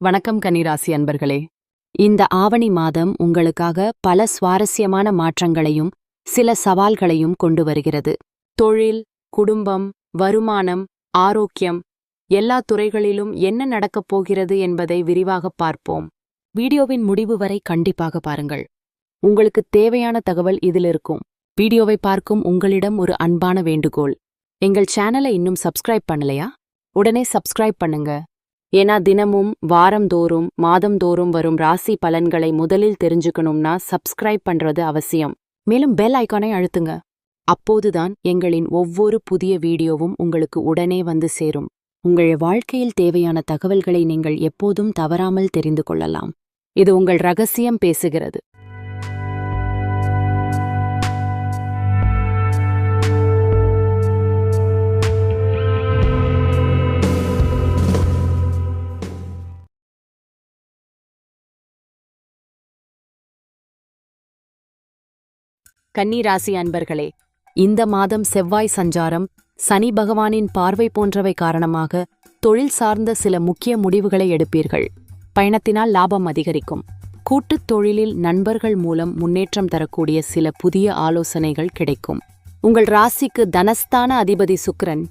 வணக்கம் கன்னிராசி அன்பர்களே. இந்த ஆவணி மாதம் உங்களுக்காக பல சுவாரஸ்யமான மாற்றங்களையும் சில சவால்களையும் கொண்டு வருகிறது. தொழில் குடும்பம் வருமானம் ஆரோக்கியம் எல்லா துறைகளிலும் என்ன நடக்கப் போகிறது என்பதை விரிவாகப் பார்ப்போம். வீடியோவின் முடிவு வரை கண்டிப்பாக பாருங்கள். உங்களுக்கு தேவையான தகவல் இதில் இருக்கும். வீடியோவை பார்க்கும் உங்களிடம் ஒரு அன்பான வேண்டுகோள். எங்கள் சேனலை இன்னும் சப்ஸ்கிரைப் பண்ணலையா? உடனே சப்ஸ்கிரைப் பண்ணுங்க. ஏன்னா தினமும் வாரந்தோறும் மாதந்தோறும் வரும் ராசி பலன்களை முதலில் தெரிஞ்சுக்கணும்னா சப்ஸ்கிரைப் பண்றது அவசியம். மேலும் பெல் ஐகானை அழுத்துங்க. அப்போதுதான் எங்களின் ஒவ்வொரு புதிய வீடியோவும் உங்களுக்கு உடனே வந்து சேரும். உங்கள் வாழ்க்கையில் தேவையான தகவல்களை நீங்கள் எப்போதும் தவறாமல் தெரிந்து கொள்ளலாம். இது உங்கள் ரகசியம் பேசுகிறது. கன்னி ராசி அன்பர்களே இந்த மாதம் செவ்வாய் சஞ்சாரம் சனி பகவானின் பார்வை போன்றவை காரணமாக தொழில் சார்ந்த சில முக்கிய முடிவுகளை எடுப்பீர்கள். பயணத்தினால் லாபம் அதிகரிக்கும். கூட்டுத் தொழிலில் நண்பர்கள் மூலம் முன்னேற்றம் தரக்கூடிய சில புதிய ஆலோசனைகள் கிடைக்கும். உங்கள் ராசிக்கு தனஸ்தான அதிபதி சுக்ரன்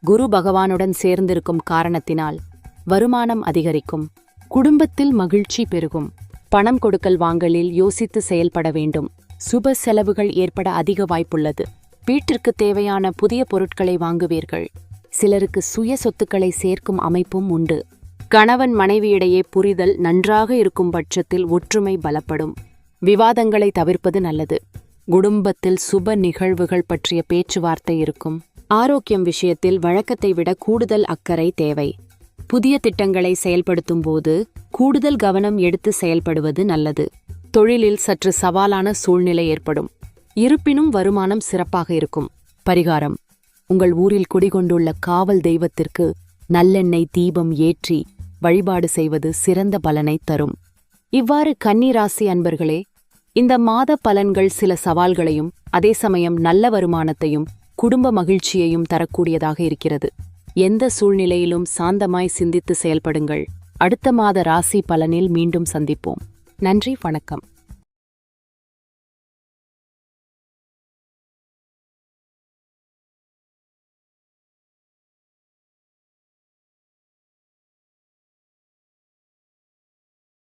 குரு பகவானுடன் சேர்ந்திருக்கும் காரணத்தினால் வருமானம் அதிகரிக்கும். குடும்பத்தில் மகிழ்ச்சி பெருகும். பணம் கொடுக்கல் வாங்கலில் யோசித்து செயல்பட வேண்டும். சுப செலவுகள் ஏற்பட அதிக வாய்ப்புள்ளது. வீட்டிற்கு தேவையான புதிய பொருட்களை வாங்குவீர்கள். சிலருக்கு சுய சொத்துக்களை சேர்க்கும் அமைப்பும் உண்டு. கணவன் மனைவியிடையே புரிதல் நன்றாக இருக்கும் பட்சத்தில் ஒற்றுமை பலப்படும். விவாதங்களை தவிர்ப்பது நல்லது. குடும்பத்தில் சுப நிகழ்வுகள் பற்றிய பேச்சுவார்த்தை இருக்கும். ஆரோக்கியம் விஷயத்தில் வழக்கத்தை விட கூடுதல் அக்கறை தேவை. புதிய திட்டங்களை செயல்படுத்தும் போது கூடுதல் கவனம் எடுத்து செயல்படுவது நல்லது. தொழிலில் சற்று சவாலான சூழ்நிலை ஏற்படும். இருப்பினும் வருமானம் சிறப்பாக இருக்கும். பரிகாரம். உங்கள் ஊரில் குடிகொண்டுள்ள காவல் தெய்வத்திற்கு நல்லெண்ணெய் தீபம் ஏற்றி வழிபாடு செய்வது சிறந்த பலனை தரும். இவ்வாறு கன்னி ராசி அன்பர்களே இந்த மாத பலன்கள் சில சவால்களையும் அதே சமயம் நல்ல வருமானத்தையும் குடும்ப மகிழ்ச்சியையும் தரக்கூடியதாக இருக்கிறது. எந்த சூழ்நிலையிலும் சாந்தமாய் சிந்தித்து செயல்படுங்கள். அடுத்த மாத ராசி பலனில் மீண்டும் சந்திப்போம். நன்றி வணக்கம்.